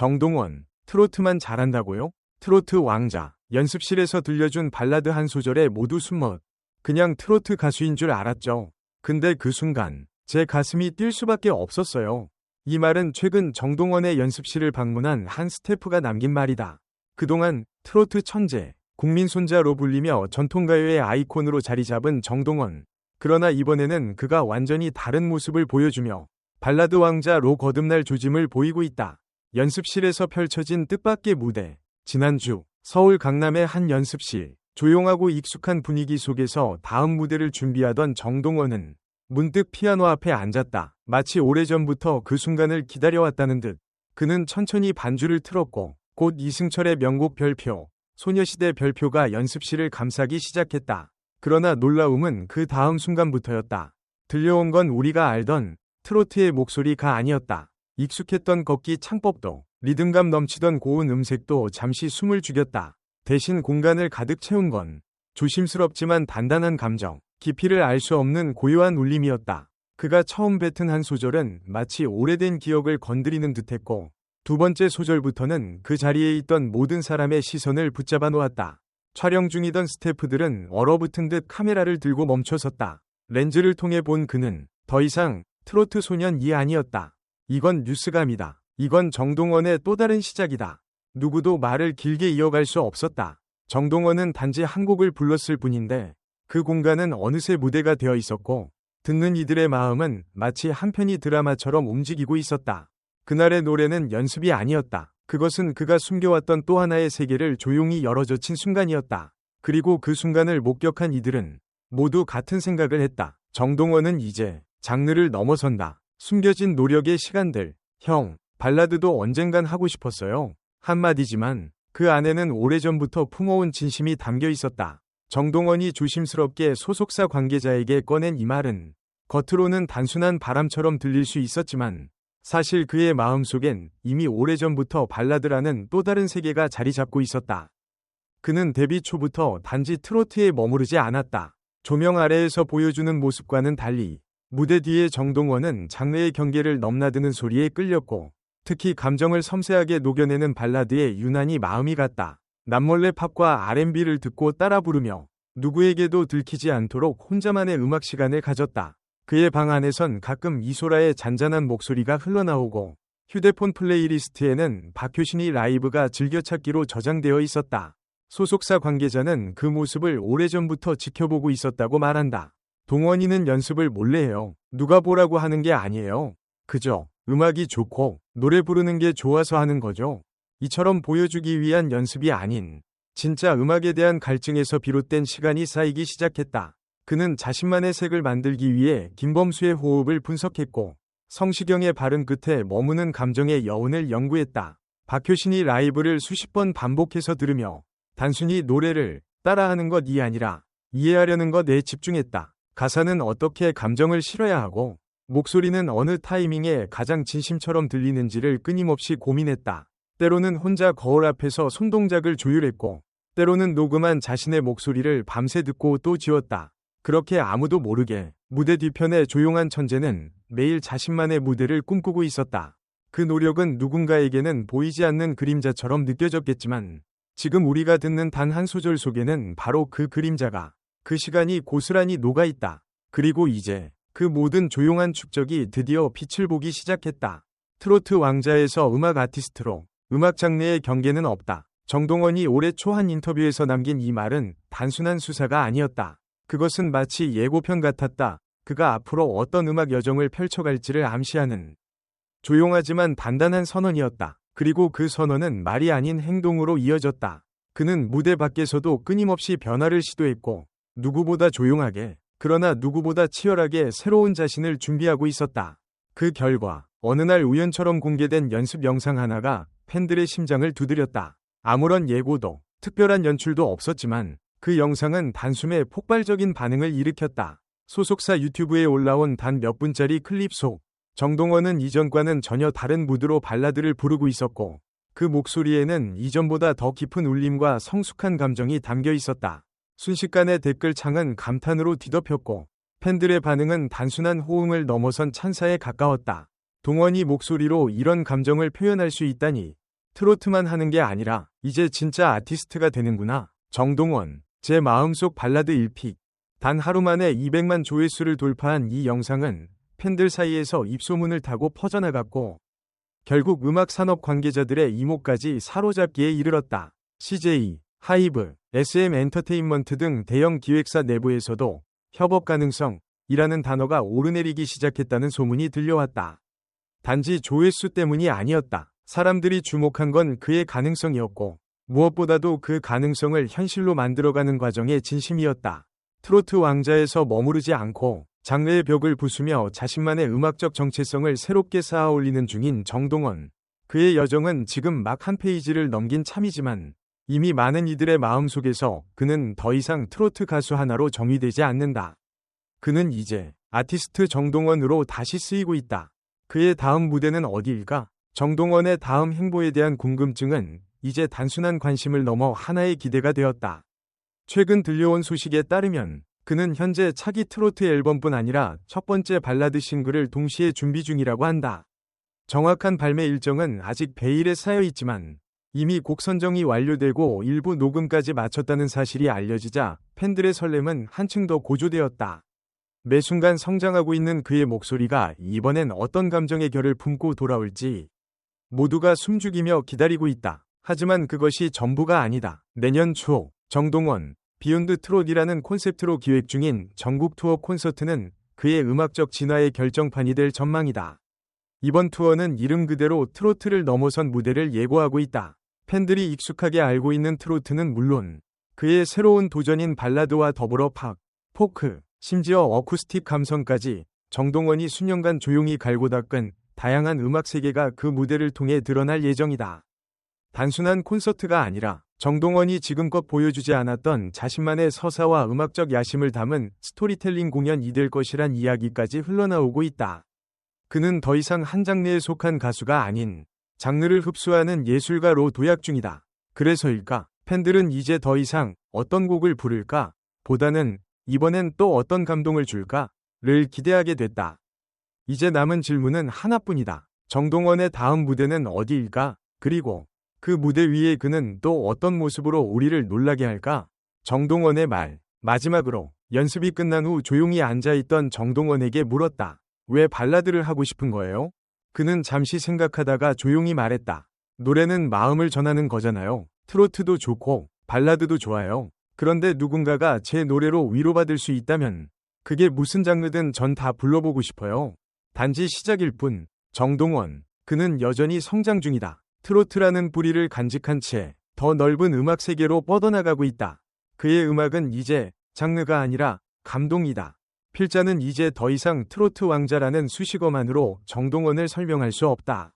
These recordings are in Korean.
정동원, 트로트만 잘한다고요? 트로트 왕자, 연습실에서 들려준 발라드 한 소절에 모두 숨먹. 그냥 트로트 가수인 줄 알았죠. 근데 그 순간 제 가슴이 뛸 수밖에 없었어요. 이 말은 최근 정동원의 연습실을 방문한 한 스태프가 남긴 말이다. 그동안 트로트 천재, 국민 손자로 불리며 전통가요의 아이콘으로 자리 잡은 정동원. 그러나 이번에는 그가 완전히 다른 모습을 보여주며 발라드 왕자로 거듭날 조짐을 보이고 있다. 연습실에서 펼쳐진 뜻밖의 무대. 지난주 서울 강남의 한 연습실. 조용하고 익숙한 분위기 속에서 다음 무대를 준비하던 정동원은 문득 피아노 앞에 앉았다. 마치 오래전부터 그 순간을 기다려왔다는 듯. 그는 천천히 반주를 틀었고 곧 이승철의 명곡 별표, 소녀시대 별표가 연습실을 감싸기 시작했다. 그러나 놀라움은 그 다음 순간부터였다. 들려온 건 우리가 알던 트로트의 목소리가 아니었다. 익숙했던 걷기 창법도 리듬감 넘치던 고운 음색도 잠시 숨을 죽였다. 대신 공간을 가득 채운 건 조심스럽지만 단단한 감정, 깊이를 알 수 없는 고요한 울림이었다. 그가 처음 뱉은 한 소절은 마치 오래된 기억을 건드리는 듯했고 두 번째 소절부터는 그 자리에 있던 모든 사람의 시선을 붙잡아 놓았다. 촬영 중이던 스태프들은 얼어붙은 듯 카메라를 들고 멈춰섰다. 렌즈를 통해 본 그는 더 이상 트로트 소년이 아니었다. 이건 뉴스감이다. 이건 정동원의 또 다른 시작이다. 누구도 말을 길게 이어갈 수 없었다. 정동원은 단지 한 곡을 불렀을 뿐인데 그 공간은 어느새 무대가 되어 있었고 듣는 이들의 마음은 마치 한 편의 드라마처럼 움직이고 있었다. 그날의 노래는 연습이 아니었다. 그것은 그가 숨겨왔던 또 하나의 세계를 조용히 열어젖힌 순간이었다. 그리고 그 순간을 목격한 이들은 모두 같은 생각을 했다. 정동원은 이제 장르를 넘어선다. 숨겨진 노력의 시간들. 형, 발라드도 언젠간 하고 싶었어요. 한마디지만 그 안에는 오래전부터 품어온 진심이 담겨 있었다. 정동원이 조심스럽게 소속사 관계자에게 꺼낸 이 말은 겉으로는 단순한 바람처럼 들릴 수 있었지만 사실 그의 마음속엔 이미 오래전부터 발라드라는 또 다른 세계가 자리 잡고 있었다. 그는 데뷔 초부터 단지 트로트에 머무르지 않았다. 조명 아래에서 보여주는 모습과는 달리 무대 뒤의 정동원은 장르의 경계를 넘나드는 소리에 끌렸고 특히 감정을 섬세하게 녹여내는 발라드에 유난히 마음이 갔다. 남몰래 팝과 R&B를 듣고 따라 부르며 누구에게도 들키지 않도록 혼자만의 음악 시간을 가졌다. 그의 방 안에선 가끔 이소라의 잔잔한 목소리가 흘러나오고 휴대폰 플레이리스트에는 박효신이 라이브가 즐겨찾기로 저장되어 있었다. 소속사 관계자는 그 모습을 오래전부터 지켜보고 있었다고 말한다. 동원이는 연습을 몰래 해요. 누가 보라고 하는 게 아니에요. 그저 음악이 좋고 노래 부르는 게 좋아서 하는 거죠. 이처럼 보여주기 위한 연습이 아닌 진짜 음악에 대한 갈증에서 비롯된 시간이 쌓이기 시작했다. 그는 자신만의 색을 만들기 위해 김범수의 호흡을 분석했고 성시경의 발음 끝에 머무는 감정의 여운을 연구했다. 박효신이 라이브를 수십 번 반복해서 들으며 단순히 노래를 따라하는 것이 아니라 이해하려는 것에 집중했다. 가사는 어떻게 감정을 실어야 하고 목소리는 어느 타이밍에 가장 진심처럼 들리는지를 끊임없이 고민했다. 때로는 혼자 거울 앞에서 손동작을 조율했고, 때로는 녹음한 자신의 목소리를 밤새 듣고 또 지웠다. 그렇게 아무도 모르게 무대 뒤편의 조용한 천재는 매일 자신만의 무대를 꿈꾸고 있었다. 그 노력은 누군가에게는 보이지 않는 그림자처럼 느껴졌겠지만, 지금 우리가 듣는 단 한 소절 속에는 바로 그 그림자가, 그 시간이 고스란히 녹아있다. 그리고 이제 그 모든 조용한 축적이 드디어 빛을 보기 시작했다. 트로트 왕자에서 음악 아티스트로 음악 장르의 경계는 없다. 정동원이 올해 초 한 인터뷰에서 남긴 이 말은 단순한 수사가 아니었다. 그것은 마치 예고편 같았다. 그가 앞으로 어떤 음악 여정을 펼쳐갈지를 암시하는 조용하지만 단단한 선언이었다. 그리고 그 선언은 말이 아닌 행동으로 이어졌다. 그는 무대 밖에서도 끊임없이 변화를 시도했고 누구보다 조용하게 그러나 누구보다 치열하게 새로운 자신을 준비하고 있었다. 그 결과 어느 날 우연처럼 공개된 연습 영상 하나가 팬들의 심장을 두드렸다. 아무런 예고도 특별한 연출도 없었지만 그 영상은 단숨에 폭발적인 반응을 일으켰다. 소속사 유튜브에 올라온 단 몇 분짜리 클립 속 정동원은 이전과는 전혀 다른 무드로 발라드를 부르고 있었고 그 목소리에는 이전보다 더 깊은 울림과 성숙한 감정이 담겨 있었다. 순식간에 댓글창은 감탄으로 뒤덮였고 팬들의 반응은 단순한 호응을 넘어선 찬사에 가까웠다. 동원이 목소리로 이런 감정을 표현할 수 있다니 트로트만 하는 게 아니라 이제 진짜 아티스트가 되는구나. 정동원, 제 마음속 발라드 1픽. 단 하루 만에 200만 조회수를 돌파한 이 영상은 팬들 사이에서 입소문을 타고 퍼져나갔고 결국 음악 산업 관계자들의 이목까지 사로잡기에 이르렀다. CJ, 하이브, SM 엔터테인먼트 등 대형 기획사 내부에서도 협업 가능성이라는 단어가 오르내리기 시작했다는 소문이 들려왔다. 단지 조회수 때문이 아니었다. 사람들이 주목한 건 그의 가능성이었고 무엇보다도 그 가능성을 현실로 만들어가는 과정의 진심이었다. 트로트 왕자에서 머무르지 않고 장르의 벽을 부수며 자신만의 음악적 정체성을 새롭게 쌓아 올리는 중인 정동원. 그의 여정은 지금 막 한 페이지를 넘긴 참이지만 이미 많은 이들의 마음속에서 그는 더 이상 트로트 가수 하나로 정의되지 않는다. 그는 이제 아티스트 정동원으로 다시 쓰이고 있다. 그의 다음 무대는 어디일까? 정동원의 다음 행보에 대한 궁금증은 이제 단순한 관심을 넘어 하나의 기대가 되었다. 최근 들려온 소식에 따르면 그는 현재 차기 트로트 앨범뿐 아니라 첫 번째 발라드 싱글을 동시에 준비 중이라고 한다. 정확한 발매 일정은 아직 베일에 쌓여 있지만 이미 곡 선정이 완료되고 일부 녹음까지 마쳤다는 사실이 알려지자 팬들의 설렘은 한층 더 고조되었다. 매 순간 성장하고 있는 그의 목소리가 이번엔 어떤 감정의 결을 품고 돌아올지 모두가 숨죽이며 기다리고 있다. 하지만 그것이 전부가 아니다. 내년 초 정동원 비욘드 트롯이라는 콘셉트로 기획 중인 전국 투어 콘서트는 그의 음악적 진화의 결정판이 될 전망이다. 이번 투어는 이름 그대로 트로트를 넘어선 무대를 예고하고 있다. 팬들이 익숙하게 알고 있는 트로트는 물론 그의 새로운 도전인 발라드와 더불어 팝, 포크, 심지어 어쿠스틱 감성까지 정동원이 수년간 조용히 갈고 닦은 다양한 음악 세계가 그 무대를 통해 드러날 예정이다. 단순한 콘서트가 아니라 정동원이 지금껏 보여주지 않았던 자신만의 서사와 음악적 야심을 담은 스토리텔링 공연이 될 것이란 이야기까지 흘러나오고 있다. 그는 더 이상 한 장르에 속한 가수가 아닌 장르를 흡수하는 예술가로 도약 중이다. 그래서일까? 팬들은 이제 더 이상 어떤 곡을 부를까? 보다는 이번엔 또 어떤 감동을 줄까? 를 기대하게 됐다. 이제 남은 질문은 하나뿐이다. 정동원의 다음 무대는 어디일까? 그리고 그 무대 위에 그는 또 어떤 모습으로 우리를 놀라게 할까? 정동원의 말. 마지막으로 연습이 끝난 후 조용히 앉아있던 정동원에게 물었다. 왜 발라드를 하고 싶은 거예요? 그는 잠시 생각하다가 조용히 말했다. 노래는 마음을 전하는 거잖아요. 트로트도 좋고 발라드도 좋아요. 그런데 누군가가 제 노래로 위로받을 수 있다면 그게 무슨 장르든 전 다 불러보고 싶어요. 단지 시작일 뿐. 정동원. 그는 여전히 성장 중이다. 트로트라는 뿌리를 간직한 채 더 넓은 음악 세계로 뻗어나가고 있다. 그의 음악은 이제 장르가 아니라 감동이다. 필자는 이제 더 이상 트로트 왕자라는 수식어만으로 정동원을 설명할 수 없다.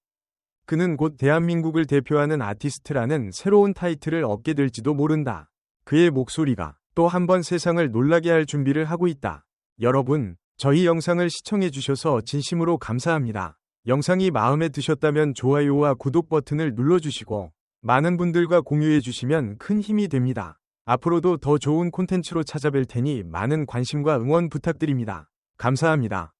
그는 곧 대한민국을 대표하는 아티스트라는 새로운 타이틀을 얻게 될지도 모른다. 그의 목소리가 또 한 번 세상을 놀라게 할 준비를 하고 있다. 여러분, 저희 영상을 시청해 주셔서 진심으로 감사합니다. 영상이 마음에 드셨다면 좋아요와 구독 버튼을 눌러주시고 많은 분들과 공유해 주시면 큰 힘이 됩니다. 앞으로도 더 좋은 콘텐츠로 찾아뵐 테니 많은 관심과 응원 부탁드립니다. 감사합니다.